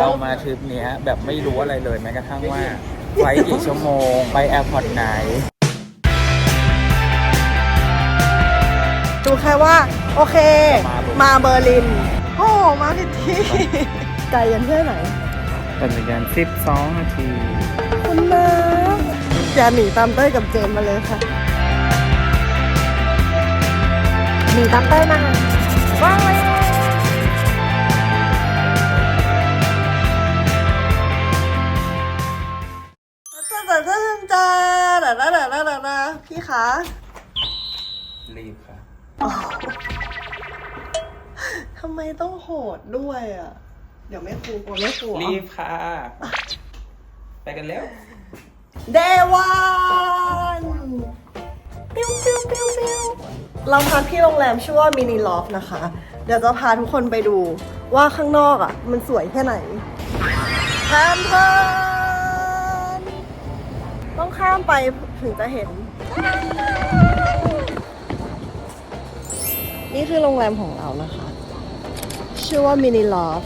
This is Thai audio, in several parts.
เรามาทริปเนี้ยแบบไม่รู้อะไรเลยแม้กระทั่งว่าไฟล์กี่ชั่วโมง ไปแอร์พอร์ตไหน ดูแค่ว่า โอเค มาเบอร์ลิน โอ้โหมาผิดที่ไกลยันเพื่อไหนปั่นจักรยาน12นาทีคุณนะอย่าหนีตามเต้ยกับเจมส์มาเลยค่ะ หนีตามเต้ยมาว้าวจ้ คะรีบค่ะ ทำไมต้องโหดด้วยอะ เดี๋ยวไม่ครูกลัวไม่ครูรีบค่ะ ไปกันแล้ว เดวันปิ้วปิ้วปิ้วปิ้วเราพักที่โรงแรมชื่อว่ามินิลอฟนะคะ เดี๋ยวจะพาทุกคนไปดูว่าข้างนอกอะ มันสวยแค่ไหนแพมเพินต้องข้ามไปถึงจะเห็น นี่คือโรงแรมของเรานะคะ ชื่อว่ามินิลอฟ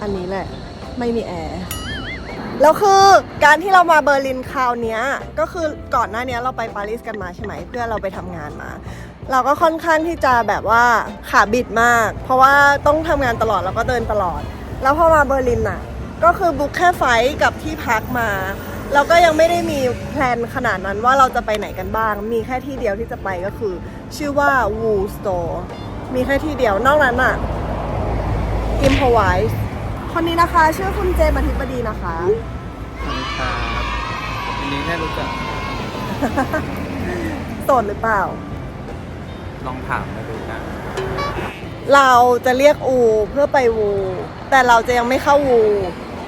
อันนี้แหละ ไม่มีแอร์แล้วคือการที่เรามาเบอร์ลินคราวนี้ก็คือก่อนหน้านี้เราไปปารีสกันมาใช่ไหมเพื่อเราไปทำงานมา เราก็ค่อนข้างที่จะแบบว่าขาบิดมาก เพราะว่าต้องทำงานตลอดแล้วก็เดินตลอด แล้วพอมาเบอร์ลินน่ะ ก็คือบุ๊กแค่ไฟกับที่พักมา เราก็ยังไม่ได้มีแพลนขนาดนั้นว่าเราจะไปไหนกันบ้าง มีแค่ที่เดียวที่จะไปก็คือ ชื่อว่า Woo Store มีแค่ที่เดียวนอกนั้นอะ improvise คนนี้นะคะ ชื่อคุณเจมส์อธิบดีนะคะสวัสดีครับอันนี้แค่รู้จักโสดหรือเปล่า ลองถามมาดูนะเราจะเรียกอูเพื่อไปวู แต่เราจะยังไม่เข้าวู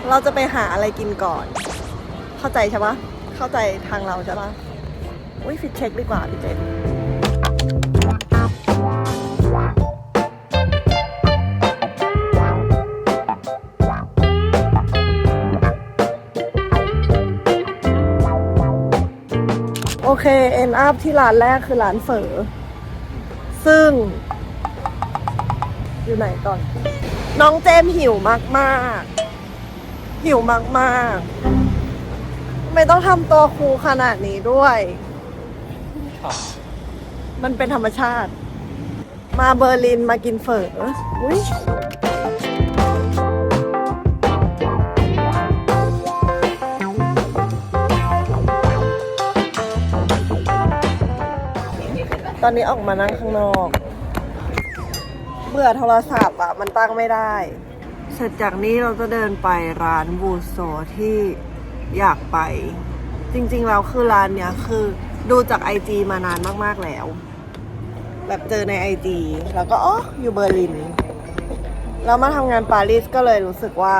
เราจะไปหาอะไรกินก่อน เข้าใจใช่ปะเข้าใจทางเราใช่ปะอุ้ยฟิตเช็คดีกว่าพี่เจนโอเค เอ็นอัพที่ร้านแรกคือร้านเฝอ ซึ่ง อยู่ไหนก่อน น้องเจมส์หิวมาก ๆ หิวมาก ๆ ไม่ต้องทำตัวครูขนาดนี้ด้วย มันเป็นธรรมชาติ มาเบอร์ลินมากินเฝออุ้ยตอนนี้ออกมานั่งข้างนอก เบื่อโทรศัพท์อะมันตั้งไม่ได้ เสร็จจากนี้เราจะเดินไปร้านบูโซที่ อยากไป จริงๆแล้วคือร้านเนี้ยคือดูจากไอจีมานานมากๆแล้ว แบบเจอในไอจีแล้วก็อ๋ออยู่เบอร์ลิน แล้วมาทำงานปารีสก็เลยรู้สึกว่า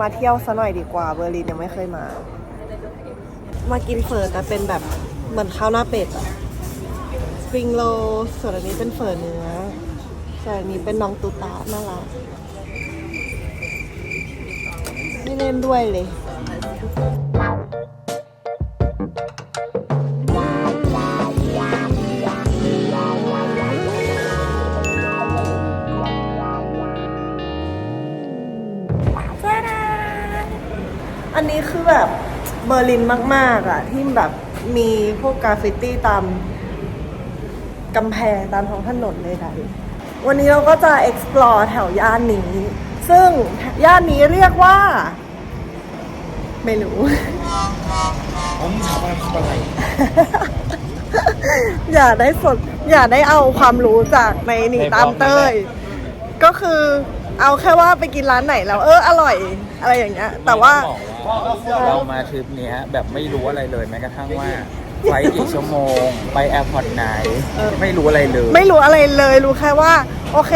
มาเที่ยวซะหน่อยดีกว่าเบอร์ลินยังไม่เคยมา มากินเฝอแต่เป็นแบบเหมือนข้าวหน้าเป็ดอะสปริงโรส่วนอันนี้เป็นเฝอเนื้อส่วนอันนี้เป็นน้องตูตาน่ารักไม่เล่นด้วยเลย อันนี้คือแบบเบอร์ลินมาก ๆอะที่แบบมีพวกกราฟฟิตี้ตามกำแพงตามท้องถนนเลยค่ะวันนี้เราก็จะ explore แถวย่านนี้ ซึ่งย่านนี้เรียกว่า ไม่รู้ ผมถามว่าอะไร อย่าได้สดอย่าได้เอาความรู้จากในหนีตามเต้ย ก็คือเอาแค่ว่าไปกินร้านไหนแล้ว เอออร่อย อะไรอย่างเงี้ย แต่ว่าบอกว่า เรามาทริปเนี้ยแบบไม่รู้อะไรเลยแม้กระทั่งว่าไฟล์กี่ชั่วโมง ไปแอร์พอร์ตไหนเออไม่รู้อะไรเลย ไม่รู้อะไรเลยรู้แค่ว่า โอเค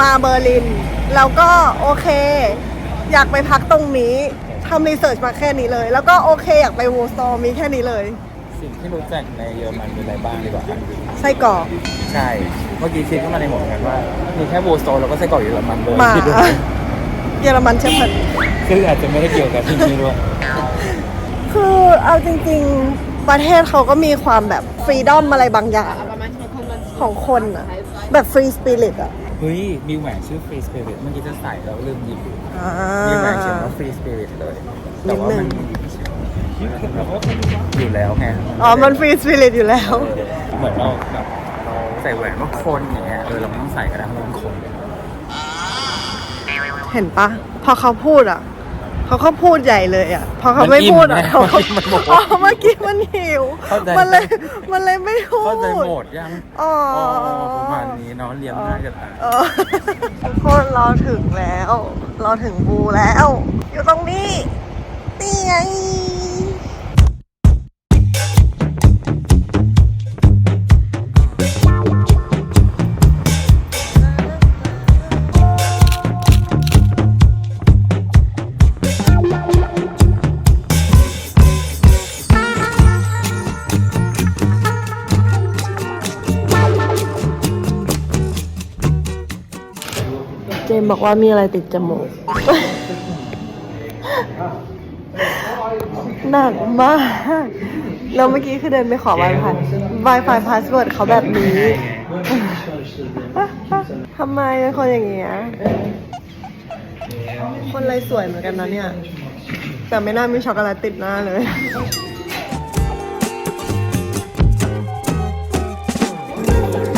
มาเบอร์ลิน แล้วก็โอเค อยากไปพักตรงนี้ทำรีเสิร์ชมาแค่นี้เลย แล้วก็โอเคอยากไปวูสโตมีแค่นี้เลย สิ่งที่รู้จักในเยอรมันมีอะไรบ้างดีกว่าไส้กรอกใช่ เมื่อกี้คิดขึ้นมาในหัวเหมือนกันว่ามีแค่โบสโตนแล้วก็ไส้กรอกเยอรมันเลยหมาคิดดู เยอรมันเชฟเพิร์นคืออาจจะไม่ได้เกี่ยวกับที่นี่ด้วย คือเอาจริง ๆ ประเทศเขาก็มีความแบบฟรีดอมอะไรบางอย่างของคนอะแบบฟรีสปิริตอะเฮ้ย มีแหวนชื่อ Free Spirit เมื่อกี้จะใส่แล้วลืมหยิบอ่า มีแหวนเขียนว่า Free Spirit เลย แต่ว่ามันนิดนึงอยู่แล้วไงอ๋อ มันฟรีสปิริตอยู่แล้ว เหมือนเราแบบเราใส่แหวนว่าคนอย่างเงี้ยเออเราไม่ต้องใส่ก็ได้เพราะมันคน เห็นปะพอเขาพูดอะเขาก็พูดใหญ่เลยอะ พอเขาไม่พูดอะเขาก็มันโมโหอ๋อเมื่อกี้มันหิวเข้าใจมันเลยมันเลยไม่พูดเข้าใจโหมดยังอ๋ออ๋อ๋อประมาณนี้เนาะเลี้ยงง่ายจะตายเออทุกคนเราถึงแล้ว เราถึงบูแล้ว อยู่ตรงนี้นี่ไง บอกว่ามีอะไรติดจมูก หนักมาก แล้วเมื่อกี้คือเดินไปขอ Wi-Fi Wi-Fi password เขาแบบนี้ ทำไมเป็นคนอย่างเงี้ย คนไรสวยเหมือนกันนะเนี่ย แต่ไม่น่ามีช็อกโกแลตติดหน้าเลย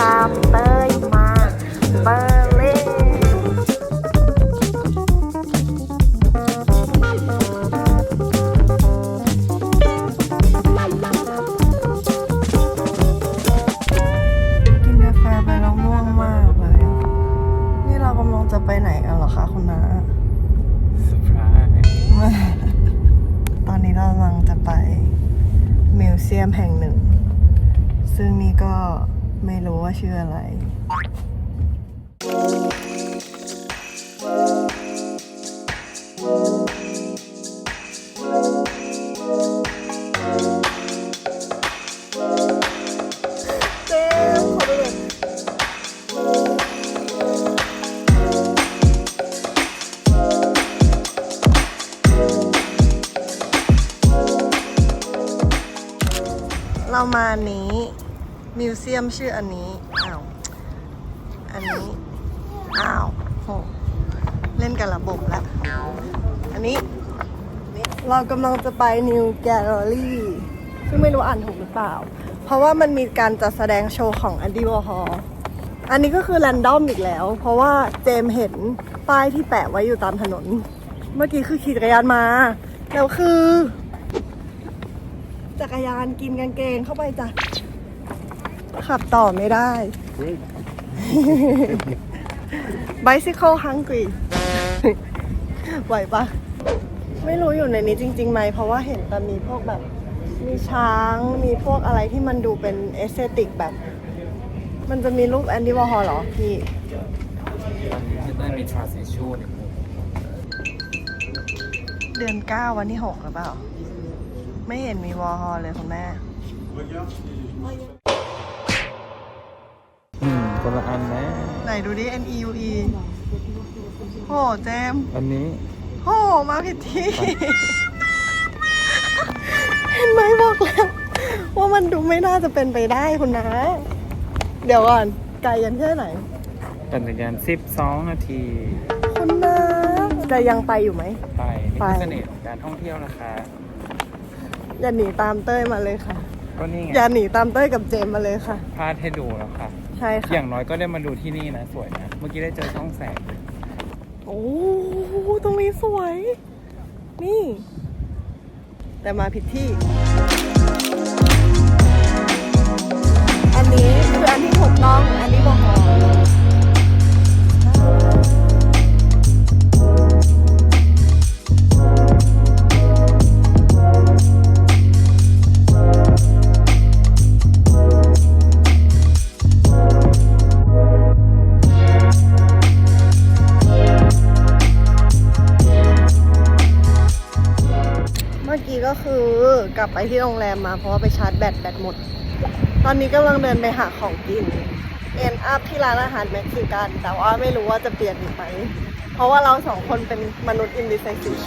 ตามเต้ เซียมแห่งหนึ่ง ซึ่งนี่ก็ไม่รู้ว่าชื่ออะไร อันนี้ มิวเซียมชื่ออันนี้ อ้าว อันนี้ อ้าวโหเล่นกับระบบแล้วอันนี้ เรากำลังจะไป New Gallery ซึ่งไม่รู้อ่านถูกหรือเปล่า เพราะว่ามันมีการจัดแสดงโชว์ของ Andy Warhol อันนี้ก็คือแรนดอมอีกแล้ว เพราะว่าเจมเห็นป้ายที่แปะไว้อยู่ตามถนน เมื่อกี้คือขี่จักรยานมา แล้วคือ จักรยานกินกางเกงเข้าไปจ้ะ ขับต่อไม่ได้ bicycle hungry ไหวปะไม่รู้อยู่ในนี้จริงๆไหม เพราะว่าเห็นแต่มีพวกแบบ มีช้าง มีพวกอะไรที่มันดูเป็นเอสเตติกแบบ มันจะมีรูปแอนดี้วอร์ฮอลเหรอพี่มันได้มี trust issue เนี่ยเดือนเก้าวันที่หกหรือเปล่า ไม่เห็นมีวอร์ฮอลเลยคุณแม่ อืมคนละอันนะไหนดูดิ N E U E โหเจมส์อันนี้โหมาผิดที่ เห็นไหมบอกแล้วว่ามันดูไม่น่าจะเป็นไปได้คุณนะ เดี๋ยวก่อนไกลกันแค่ไหน ปั่นจักรยาน12 นาทีคุณนะจะยังไปอยู่ไหม ไปนี่ไปคือเสน่ห์ของการท่องเที่ยวนะคะ อย่าหนีตามเต้ยมาเลยค่ะ ก็นี่ไงอย่าหนีตามเต้ยกับเจมมาเลยค่ะ พลาดให้ดูแล้วค่ะ ใช่อค่ะย่างน้อยก็ได้มาดูที่นี่นะสวยนะ เมื่อกี้ได้เจอช่องแสง โอ้ตรงนี้สวย นี่ แต่มาผิดที่ บไปที่โรงแรมมาเพราะว่าไปชาร์จแบตแบตหมด ตอนนี้กำลังเดินไปหาของกิน เอ็นอัพที่ร้านอาหารเม็กซิกัน แต่ว่าไม่รู้ว่าจะเปลี่ยนอีกไหม เพราะว่าเราสองคนเป็นมนุษย์อินดิไซซิช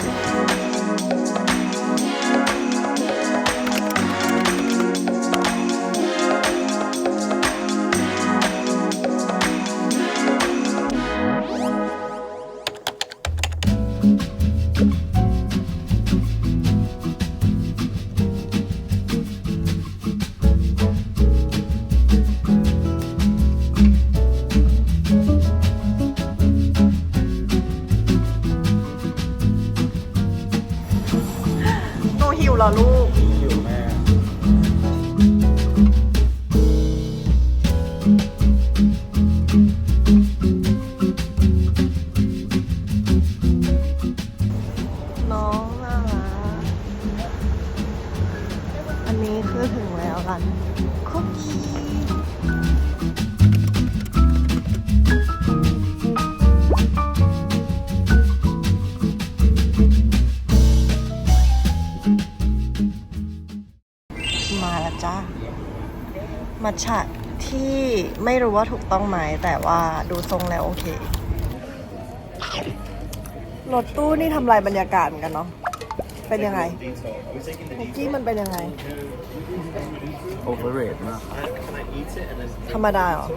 มัทฉะที่ไม่รู้ว่าถูกต้องไหมแต่ว่าดูทรงแล้วโอเค รถตู้นี่ทำลายบรรยากาศเหมือนกันเนาะ เป็นยังไงคุกกี้มันเป็นยังไงโอเวอร์เรทมาก ธรรมดาเหรอ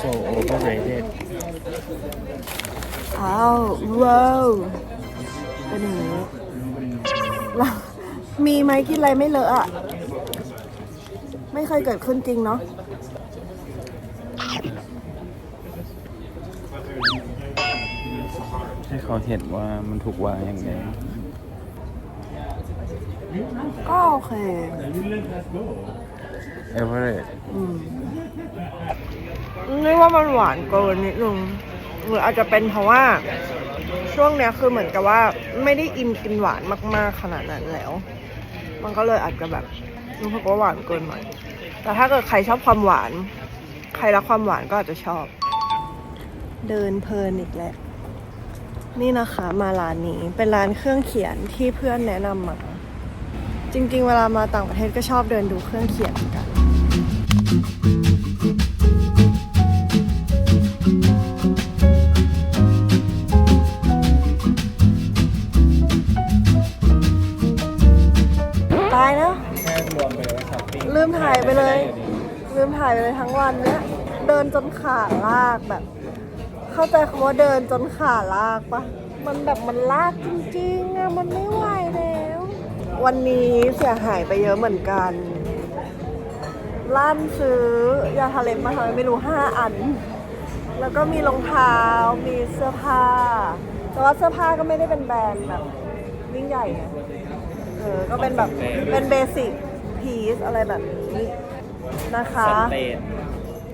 so overrated อ้าวว้าวเป็นอย่างนี้แล้วมีไหมกินอะไรไม่เลอะอะ ไม่เคยเกิดขึ้นจริงเนาะให้เขาเห็นว่ามันถูกวางอย่างไงก็โอเคเอเวอร์เรทอืมนี่ว่ามันหวานเกินนิดนึงหรืออาจจะเป็นเพราะว่าช่วงเนี้ยคือเหมือนกับว่าไม่ได้อินกินหวานมาก ๆ ขนาดนั้นแล้ว มันก็เลยอาจจะแบบ รู้สึกว่าหวานเกินหน่อย แต่ถ้าเกิดใครชอบความหวาน ใครรักความหวานก็อาจจะชอบ เดินเพลินอีกแล้ว นี่นะคะมาร้านนี้เป็นร้านเครื่องเขียนที่เพื่อนแนะนำมา จริง ๆ เวลามาต่างประเทศก็ชอบเดินดูเครื่องเขียนเหมือนกัน เลยทั้งวันเนี้ยเดินจนขาลากแบบ เข้าใจคำว่าเดินจนขาลากปะมันแบบมันลากจริงๆอะมันไม่ไหวแล้ว วันนี้เสียหายไปเยอะเหมือนกันลั่นซื้อยาทาเล็บมาทำไมไม่รู้ห้าอัน แล้วก็มีรองเท้ามีเสื้อผ้า แต่ว่าเสื้อผ้าก็ไม่ได้เป็นแบรนด์แบบยิ่งใหญ่เออก็เป็นแบบเป็นเบสิกพีซอะไรแบบนี้ นะคะ สเตน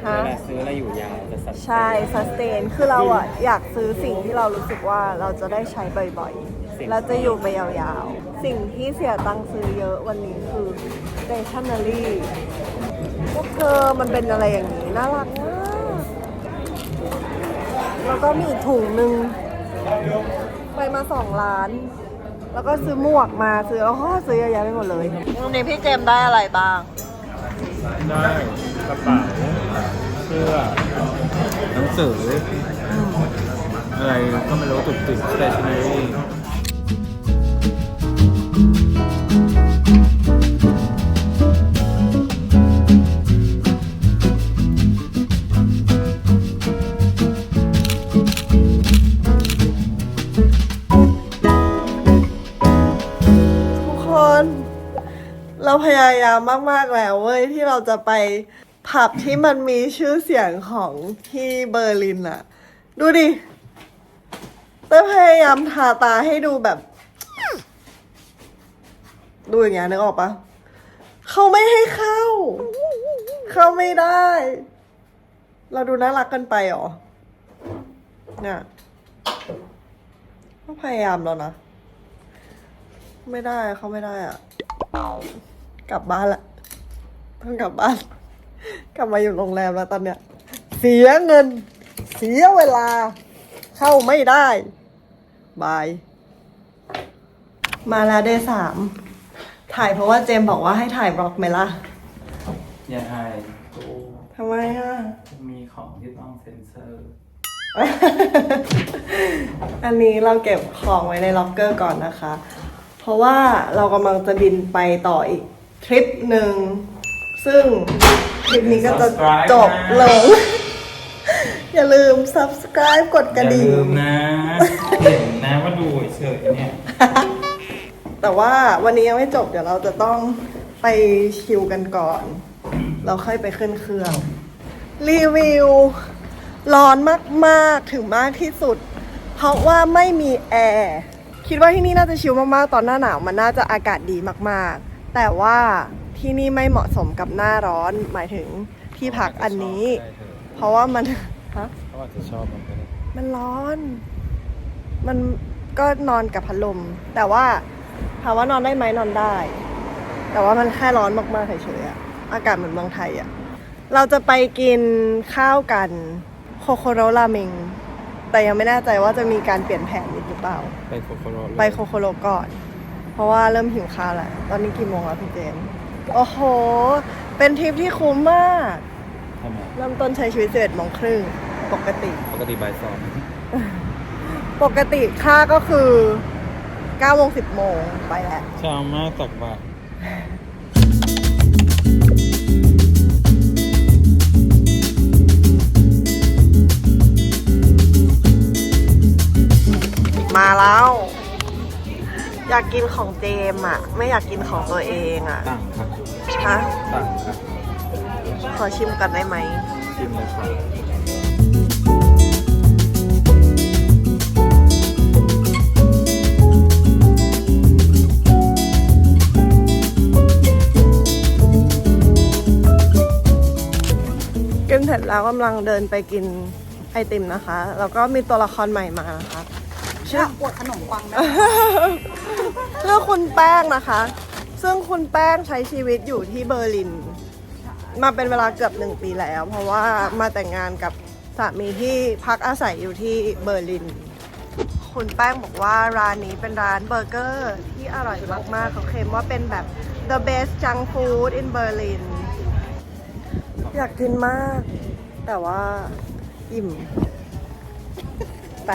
ฮะเวลาซื้อแล้วอยู่ยาวจะสเตนใช่สแตนคือเราอะอยากซื้อสิ่งที่เรารู้สึกว่าเราจะได้ใช้บ่อยๆแล้วจะอยู่ไปยาวๆ สิ่งที่เสียตังค์ซื้อเยอะวันนี้คือ stationery พวกเธอมันเป็นอะไรอย่างนี้ น่ารักมากแล้วก็มีอีกถุงหนึ่งไปมาสองล้าน แล้วก็ซื้อหมวกมาซื้อแล้วก็ซื้อเยอะแยะไปหมดเลยวันนี้พี่เจมส์ได้อะไรบ้าง ได้กระเป๋าเสื้อหนังสือ อะไรก็ไม่รู้ตุกติดแต่ชนิด พยายามมากๆแล้วเว้ยที่เราจะไปผับที่มันมีชื่อเสียงของที่เบอร์ลินอะดูดิเต้พยายามทาตาให้ดูแบบ ดูอย่างเงี้ยนึกออกปะเขาไม่ให้เข้า เข้าไม่ได้ เราดูน่ารักกันไปหรอเนี่ยก็พยายามแล้วนะ ไม่ได้เขาไม่ได้อะ กลับบ้านละต้องกลับบ้าน กลับมาอยู่โรงแรมแล้วตอนเนี้ย เสียเงิน เสียเวลา เข้าไม่ได้บาย มาแล้วเดย์สามถ่ายเพราะว่าเจมส์บอกว่าให้ถ่ายบล็อกไหมล่ะ อย่าอายทำไมอะ มีของที่ต้องเซ็นเซอร์ อันนี้เราเก็บของไว้ในล็อกเกอร์ก่อนนะคะ เพราะว่าเรากำลังจะบินไปต่ออีก ทริปหนึ่ง ซึ่งทริปนี้ก็จะ Subscribe จบลงนะอย่าลืม subscribe กดกระดิ่ง อย่าลืมนะ เห็นนะว่าดูเฉยๆเนี่ย แต่ว่าวันนี้ยังไม่จบ เดี๋ยวเราจะต้องไปชิลกันก่อน เราค่อยไปขึ้นเครื่อง รีวิว ร้อนมากๆ ถึงมากที่สุด เพราะว่าไม่มีแอร์ คิดว่าที่นี่น่าจะชิลมากๆ ตอนหน้าหนาวมันน่าจะอากาศดีมากๆ แต่ว่าที่นี่ไม่เหมาะสมกับหน้าร้อนหมายถึงที่พักอันนี้ เพราะว่ามันฮะเขาอาจจะชอบมันก็ได้มันร้อน มันก็นอนกับพัดลม แต่ว่าถามว่านอนได้ไหมนอนได้ แต่ว่ามันแค่ร้อนมากๆเฉยๆอะอากาศเหมือนเมืองไทยอะเราจะไปกินข้าวกันโคโคโรราเมงแต่ยังไม่แน่ใจว่าจะมีการเปลี่ยนแผนอีกหรือเปล่า ไปโคโคโรไปโคโคโรก่อน เพราะว่าเริ่มหิวข้าวแล้ว ตอนนี้กี่โมงแล้วพี่เจนโอ้โห เป็นทริปที่คุ้มมาก ทำไมเริ่มต้นใช้ชีวิต11โมงครึ่งปกติ ปกติบ่ายสองปกติค่าก็คือ9โมง10โมงไปแล้ว เช้ามากตักบาตรมาแล้ว อยากกินของเจมอะ ไม่อยากกินของตัวเองอะต่างครับฮะต่างครับขอชิมกันได้ไหม ชิมเลยครับกินเสร็จแล้วกำลังเดินไปกินไอติมนะคะ แล้วก็มีตัวละครใหม่มานะคะ ชื่อปวดขนมปังนะเรื่องคุณแป้งนะคะ ซึ่งคุณแป้งใช้ชีวิตอยู่ที่เบอร์ลิน มาเป็นเวลาเกือบหนึ่งปีแล้ว เพราะว่ามาแต่งงานกับสามีที่พักอาศัยอยู่ที่เบอร์ลิน คุณแป้งบอกว่าร้านนี้เป็นร้านเบอร์เกอร์ที่อร่อยมากๆเขาเคลมว่าเป็นแบบ the best junk food in Berlin อยากกินมาก แต่ว่าอิ่มไป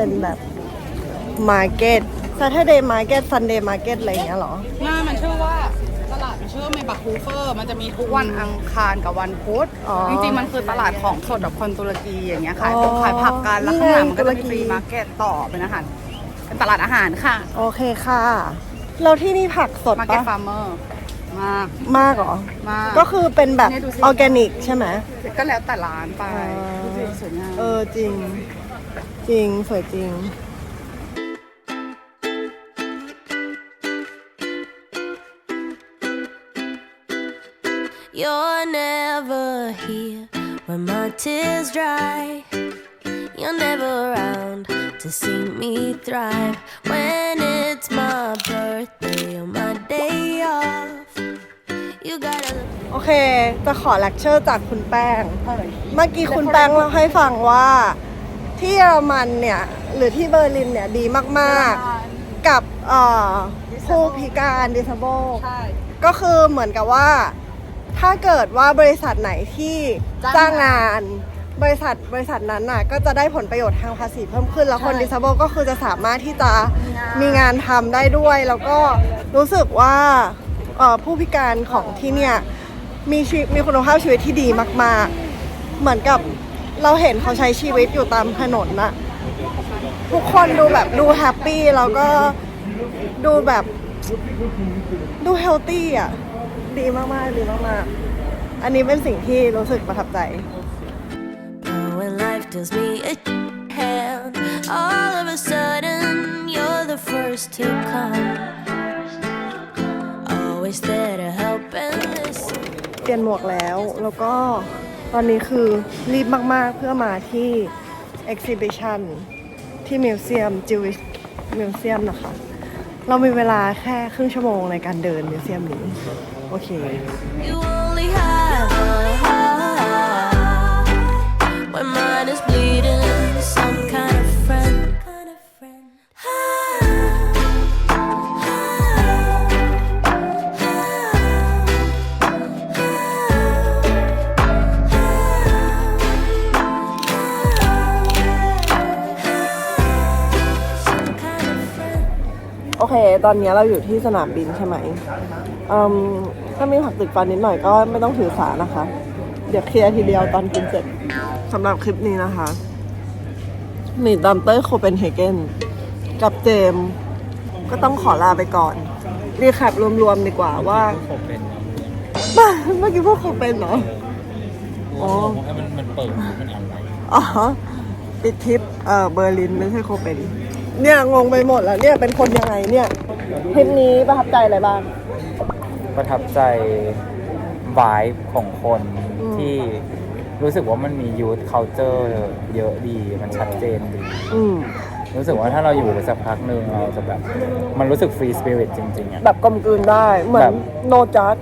เป็นแบบมาร์เก็ต Saturday Market Sunday Market อะไรอย่างเงี้ยเหรอง่ายมันชื่อว่าตลาดมันชื่อว่าเมบักฮูเฟอร์ มันจะมีทุกวันอังคารกับวันพุธอ๋อจริงๆ มันคือตลาดของสดแบบคนตุรกีอย่างเงี้ยขายอ๋อตรงขายผักกันแล้วนี่ข้างไงหลังมันก็จะมีตุรกีฟรีมาร์เก็ตต่อเป็นอาหารเป็นตลาดอาหารค่ะโอเคค่ะแล้วที่นี่ผักสดมาร์เก็ตปะฟาร์มเมอร์มากมากเหรอ มาก ก็คือเป็นแบบเนี่ยดูสิ ออร์แกนิกใช่ไหม ก็แล้วแต่ร้านไปอ๋อ ดูสิสวยงาม เออจริง จริง สวยจริง You're never here when my tears dry. You're never around to see me thrive. When it's my birthday or my day off, you gotta look. โอเค จะขอเลคเชอร์จากคุณแป้ง เมื่อกี้คุณแป้งเล่าให้ฟังว่า ที่เยอรมันเนี่ยหรือที่เบอร์ลินเนี่ยดีมากๆกับเอ่อผู้พิการ disable ใช่ก็คือเหมือนกับว่า ถ้าเกิดว่าบริษัทไหนที่จ้างจ้างงาน บริษัทบริษัทนั้นน่ะก็จะได้ผลประโยชน์ทางภาษีเพิ่มขึ้น แล้วคนใช่ disable ก็คือจะสามารถที่จะมีงานมีงานทำได้ด้วย แล้วก็รู้สึกว่าเอ่อผู้พิการของที่เนี่ยมีชีวิตมีคุณภาพชีวิตที่ดีมาก ๆ เหมือนกับ เราเห็นเขาใช้ชีวิตอยู่ตามถนนน่ะทุกคนดูแบบดูแฮปปี้แล้วก็ดูแบบดูเฮลตี้อะ ดีมากๆ ดีมากๆ อันนี้เป็นสิ่งที่รู้สึกประทับใจ But when life deals me a hand, all of a sudden you're the first to come. Always there to help and listen. เปลี่ยนหมวกแล้วแล้วก็ ตอนนี้คือรีบมาก ๆ เพื่อมาที่ exhibition ที่มิวเซียมจิวิชมิวเซียมนะคะ เรามีเวลาแค่ครึ่งชั่วโมงในการเดินมิวเซียมนี้ โอเค ตอนนี้เราอยู่ที่สนามบินใช่ไหมอืมถ้ามีผักติดฟันนิดหน่อยก็ไม่ต้องถือสานะคะ เดี๋ยวเคลียร์ทีเดียวตอนกินเสร็จสำหรับคลิปนี้นะคะหนีตามเต้ยโคเปนเฮเกนกับเจมส์ก็ต้องขอลาไปก่อน รีแคปรวมๆดีกว่าว่าผมเป็นบ้าเมื่อกี้พวกโคเปนเหรออ๋อผมให้มันมันเปิดมันอะไรอ๋อติดทริปเอ่อเบอร์ลินไม่ใช่โคเปนเนี่ยงงไปหมดแล้วเนี่ยเป็นคนยังไงเนี่ย ทริปนี้ประทับใจอะไรบ้าง ประทับใจวายของคนอืม ที่รู้สึกว่ามันมียูทเคาเจอร์เยอะดี มันชัดเจนดี อืมรู้สึกว่าถ้าเราอยู่ไปสักพักหนึ่งเราจะแบบ มันรู้สึกฟรีสปิริตจริงๆอะ แบบกลมกลืนได้ เหมือแบนบ โนจัด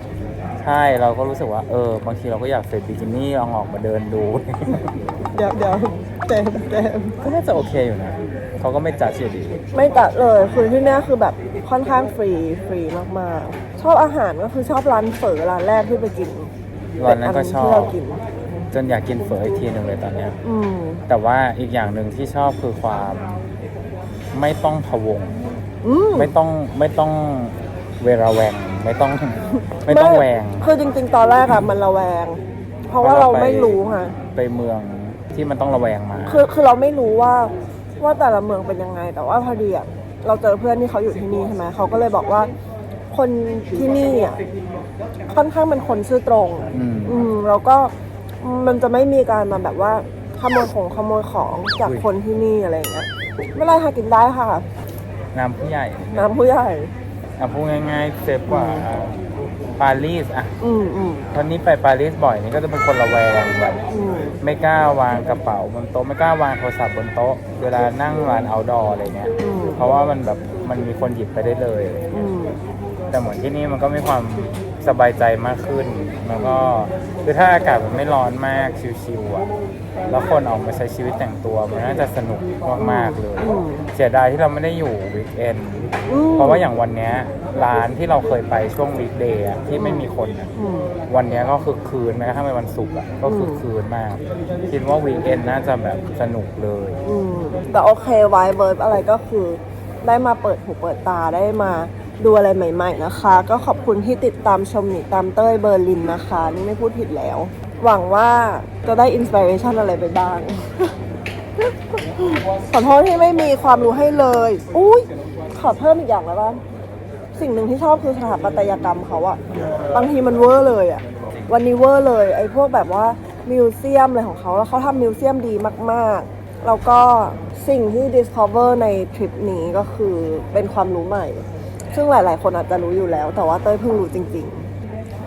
ใช่เราก็รู้สึกว่าเออบางทีเราก็อยากใส่บิกินี่ลองออกมาเดินดู เดี๋ยวเดี๋ยวเจมส์เจมส์ก็น่าจะโอเคอยู่นะ เขาก็ไม่จัดอยู่ดี ไม่ตัดเลยคือที่เนี่ยคือแบบค่อนข้างฟรีฟรีมากๆ ชอบอาหารก็คือชอบร้านเฝอร้านแรกที่ไปกินร้านนั้นก็ชอที่บเรากิน จนอยากกินเฝออีกทีหนึ่งเลยตอนเนี้ย อืม แต่ว่าอีกอย่างหนึ่งที่ชอบคือความไม่ต้องพะวง อืมไม่ต้องไม่ต้องเวราแวง ไม่ต้อง ไม่ต้องแวง คือจริงๆ ตอนแรกอะมันระแวง เพราะว่าเพเราราะเราไปไม่รู้ไงไปเมืองที่มันต้องระแวงมา คือคือเราไม่รู้ว่า ว่าแต่ละเมืองเป็นยังไง แต่ว่าพอดีอะเราเจอเพื่อนที่เขาอยู่ที่นี่ใช่ไหมเขาก็เลยบอกว่า คนที่นี่อะค่อนข้างเป็นคนซื่อตรง อืม อืมแล้วก็มันจะไม่มีการมาแบบว่าขโมยของขโมยของจากอุ๊ยคนที่นี่อะไรอย่างเงี้ยไม่เป็นไรค่ะกินได้ค่ะน้ำผู้ใหญ่น้ำผู้ใหญ่ อะพูดง่ายๆเซฟกว่า ปารีสอะอืมอืมตอนนี้ไปปารีสบ่อยนี่ก็จะเป็นคนระแวงแบบอืมไม่กล้าวางกระเป๋าบนโต๊ะไม่กล้าวางโทรศัพท์บนโต๊ะ เวลานั่งร้านเอาดออะไรเงี้ย อืมเพราะว่ามันแบบมันมีคนหยิบไปได้เลย อืมแต่เหมือนที่นี่มันก็มีความสบายใจมากขึ้น แล้วก็คือถ้าอากาศมันไม่ร้อนมากชิวๆอะ แล้วคนออกมาใช้ชีวิตแต่งตัวมันน่าจะสนุกมากๆเลยอืมเสียดายที่เราไม่ได้อยู่วีคเอนอืมเพราะว่าอย่างวันเนี้ยร้านที่เราเคยไปช่วงวีคเดย์อะที่ไม่มีคนอะอืมวันเนี้ยก็คือคืนแม้กระทั่งเป็นวันศุกร์อะก็คือคืนมาก คิดว่าวีคเอนน่าจะแบบสนุกเลย อืมแต่โอเคไวเบิร์อะไรก็คือ ได้มาเปิดหูเปิดตาได้มาดูอะไรใหม่ ๆ นะคะ ก็ขอบคุณที่ติดตามชมหนีตามเต้ยเบอร์ลินนะคะ นี่ไม่พูดผิดแล้ว หวังว่าจะได้อินสปิเรชันอะไรไปบ้าง ขอโทษที่ไม่มีความรู้ให้เลย อุ้ยขอเพิ่มอีกอย่างแล้วบ้างสิ่งหนึ่งที่ชอบคือสถาปัตยกรรมเขาอะบางทีมันเวอร์เลยอะวันนี้เวอร์เลย ไอ้พวกแบบว่ามิวเซียมอะไรของเขาแล้วเขาทำมิวเซียมดีมากๆ แล้วก็สิ่งที่ discover ในทริปนี้ก็คือเป็นความรู้ใหม่ ซึ่งหลายๆ คนอาจจะรู้อยู่แล้ว แต่ว่าเต้ยเพิ่งรู้จริง ๆ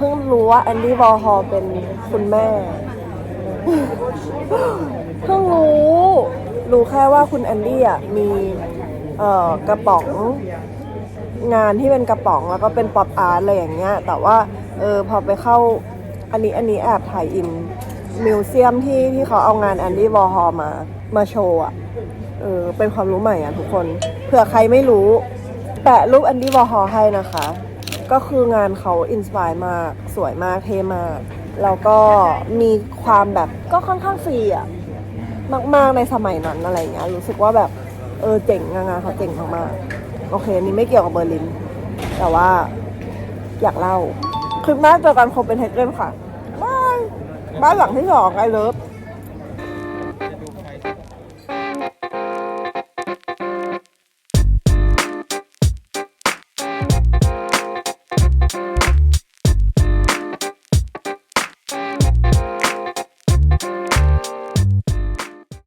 พิ่งรู้ว่าแอนดี้วอลฮอลเป็นคุณแม่ เพิ่งรู้ รู้แค่ว่าคุณแอนดี้อะมีเอ่อกระป๋องงานที่เป็นกระป๋องแล้วก็เป็นป๊อปอาร์ตอะไรอย่างเงี้ย แต่ว่าเออพอไปเข้าอันนี้อันนี้แอบถ่ายอินมิวเซียมที่ที่เขาเอางานแอนดี้วอลฮอลมามาโชว์อะเออเป็นความรู้ใหม่อะทุกคนเผื่อใครไม่รู้ แปะรูปแอนดี้วอลฮอลให้นะคะ ก็คืองานเขาอินสปายมาก สวยมากเท่มาก แล้วก็มีความแบบก็ค่อนข้างฟรีอะมาก ๆ ในสมัยนั้นอะไรเงี้ยรู้สึกว่าแบบเออเจ๋งงานเขาเจ๋งมากๆโอเคอันนี่ไม่เกี่ยวกับเบอร์ลิน แต่ว่าอยากเล่าคลิปหน้าเจอกันคงเป็นเฮดเกนค่ะบายบ้านหลังที่สองไอเลิฟ